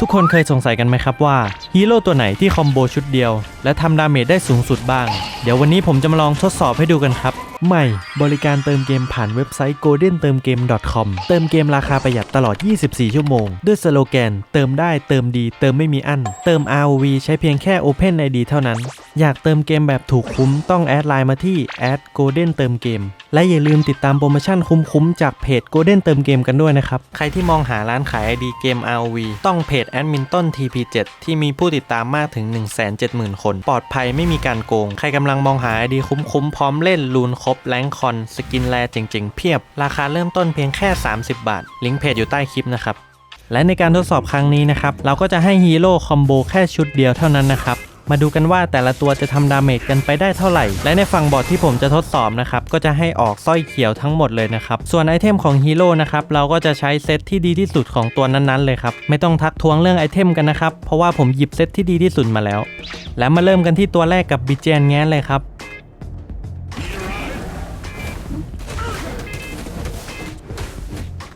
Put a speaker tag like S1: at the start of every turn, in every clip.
S1: ทุกคนเคยสงสัยกันไหมครับว่าฮีโร่ตัวไหนที่คอมโบชุดเดียว และทำดาเมจได้สูงสุดบ้าง เดี๋ยววันนี้ผมจะมาลองทดสอบให้ดูกันครับ ใหม่ บริการเติมเกมผ่านเว็บไซต์ golden เติมเกม .com เติมเกมราคาประหยัดตลอด 24 ชั่วโมง ด้วยสโลแกน เติมได้เติมดี เติมไม่มีอั้น เติม ROV ใช้เพียงแค่ Open ID เท่านั้น อยากเติมเกมแบบถูกคุ้มต้องแอดไลน์มาที่ golden เติมเกม และอย่าลืมติดตามโปรโมชั่นคุ้มๆจากเพจ golden เติมเกมกันด้วยนะครับ ใครที่มองหาร้านขาย ID เกม ROV ต้องเพจแอดมินต้น TP7 ที่มีผู้ติดตามมากถึง 170,000 คน ปลอดภัยไม่มีการโกง ใครกำลังมองหา ID คุ้มๆพร้อมเล่นลูนครบแรงคอน สกินแลเจ๋งๆ เพียบ ราคาเริ่มต้นเพียงแค่ 30 บาท ลิงก์เพจอยู่ใต้คลิปนะครับ และในการทดสอบครั้งนี้นะครับ เราก็จะให้ฮีโร่คอมโบแค่ชุดเดียวเท่านั้นนะครับ มาดูกันว่าแต่ละตัวจะทำดาเมจกันไปได้เท่าไหร่ และในฝั่งบอร์ดที่ผมจะทดสอบนะครับ ก็จะให้ออกสร้อยเขียวทั้งหมดเลยนะครับ ส่วนไอเทมของฮีโร่นะครับ เราก็จะใช้เซตที่ดีที่สุดของตัวนั้นๆเลยครับ ไม่ต้องทักท้วงเรื่องไอเทมกันนะครับ เพราะว่าผมหยิบเซตที่ดีที่สุดมาแล้ว และมาเริ่มกันที่ตัวแรกกับบิเจนแง้นเลยครับ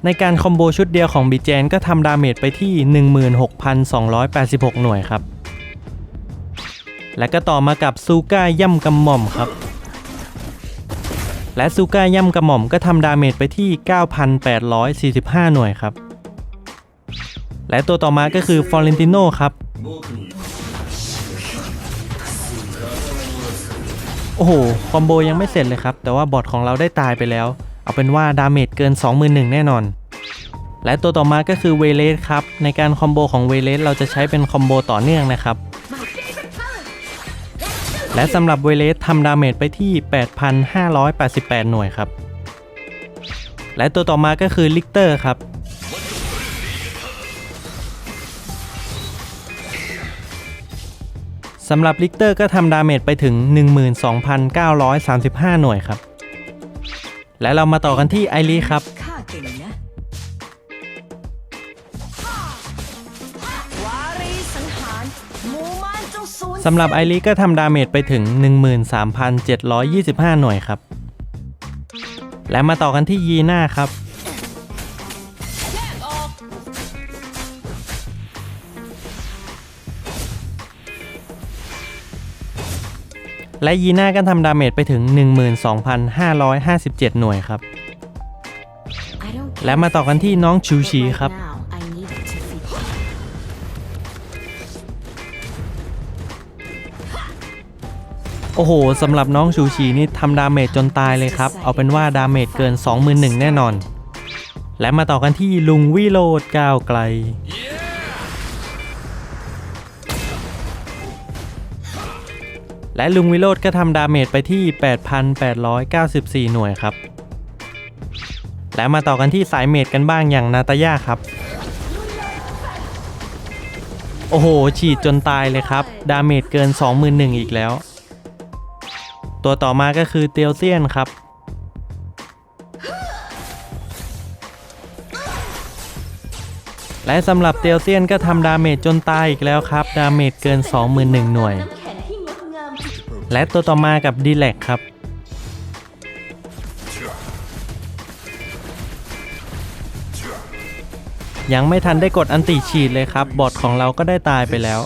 S1: ในการคอมโบชุดเดียวของบีเจนก็ทำดาเมจไปที่ 16,286 หน่วยครับ และก็ต่อมากับซูก้าย่ำกำหม่อมครับ และซูก้าย่ำกำหม่อมก็ทำดาเมจไปที่ 9,845 หน่วยครับ และตัวต่อมาก็คือฟอร์เรนติโนครับโอ้โห คอมโบยังไม่เสร็จเลยครับ แต่ว่าบอทของเราได้ตายไปแล้ว เอาเป็นว่าดาเมจเกิน 21,000แน่นอน และตัวต่อมาก็คือเวเลสครับ ในการคอมโบของเวเลสเราจะใช้เป็นคอมโบต่อเนื่องนะครับ และสำหรับเวเลสทำดาเมจไปที่ 8,588 หน่วยครับ และตัวต่อมาก็คือลิกเตอร์ครับสำหรับลิกเตอร์ก็ทำดาเมจไปถึง 12,935 หน่วยครับ และเรามาต่อกันที่ไอรีครับ
S2: ข้าเก่งนะวารีสังหารหมู่มารจงสูญ
S1: สำหรับไอรีก็ทำดาเมจไปถึง 13,725 หน่วยครับ และมาต่อกันที่ยีน่าครับ
S2: และ
S1: ยีน่าก็ทำดาเมจไปถึง 12,557 หน่วยครับ และมาต่อกันที่น้องชูชีครับ โอ้โหสำหรับน้องชูชีนี่ทำดาเมจจนตายเลยครับ เอาเป็นว่าดาเมจเกิน 21,000แน่นอน และมาต่อกันที่ลุงวิโรดก้าวไกล และลุงวิโรดก็ทำดาเมจไปที่ 8,894 หน่วยครับ และมาต่อกันที่สายเมจกันบ้างอย่างนาตาย่าครับ โอ้โห ฉีดจนตายเลยครับ ดาเมจเกิน 21,000 อีกแล้ว ตัวต่อมาก็คือเตียวเซียนครับและสำหรับเตียวเซียนก็ทำดาเมจจนตายอีกแล้วครับ ดาเมจเกิน 21,000 หน่วย
S2: และ
S1: ตัวต่อมากับดีแลกครับ ยังไม่ทันได้กดอันติฉีดเลยครับ บอทของเราก็ได้ตายไปแล้ว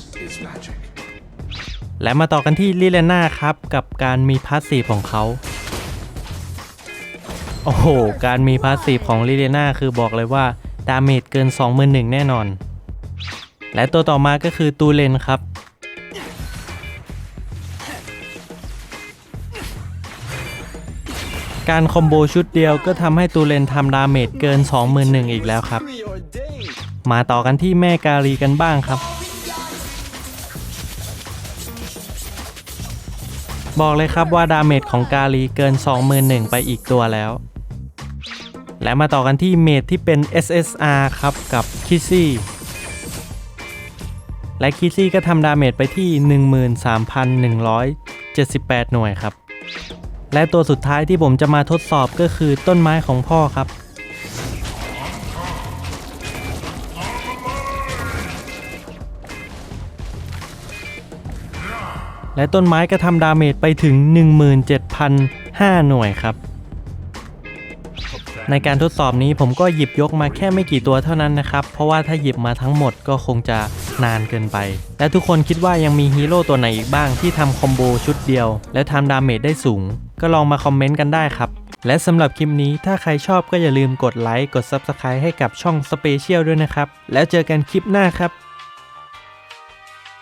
S1: และมาต่อกันที่ลิเลน่าครับ กับการมีพาสซีฟของเขา โอ้โห การมีพาสซีฟของลิเลน่าคือบอกเลยว่า ดาเมจเกิน 21,000แน่นอน และตัวต่อมาก็คือตูเลนครับ การคอมโบชุดเดียวก็ทำให้ตูเลนทำดาเมจเกิน 21,000อีกแล้วครับ มาต่อกันที่แม่กาลีกันบ้างครับ บอกเลยครับว่าดาเมจของกาลีเกิน 21,000ไปอีกตัวแล้ว และมาต่อกันที่เมจที่เป็น SSR ครับกับคิซี่และคิซี่ก็ทำดาเมจไปที่ 13,178 หน่วยครับ และตัวสุดท้ายที่ผมจะมาทดสอบก็คือต้นไม้ของพ่อครับ และต้นไม้ก็ทำดาเมจไปถึง 17,005 หน่วยครับ ในการทดสอบนี้ผมก็หยิบยกมาแค่ไม่กี่ตัวเท่านั้นนะครับ เพราะว่าถ้าหยิบมาทั้งหมดก็คงจะนานเกินไป และทุกคนคิดว่ายังมีฮีโร่ตัวไหนอีกบ้างที่ทำคอมโบชุดเดียว และทำดาเมจได้สูง ก็ลองมาคอมเมนต์กันได้ครับ และสำหรับคลิปนี้ถ้าใครชอบก็อย่าลืมกดไลค์กด Subscribe ให้กับช่อง Special ด้วยนะครับ แล้วเจอกันคลิปหน้าครับ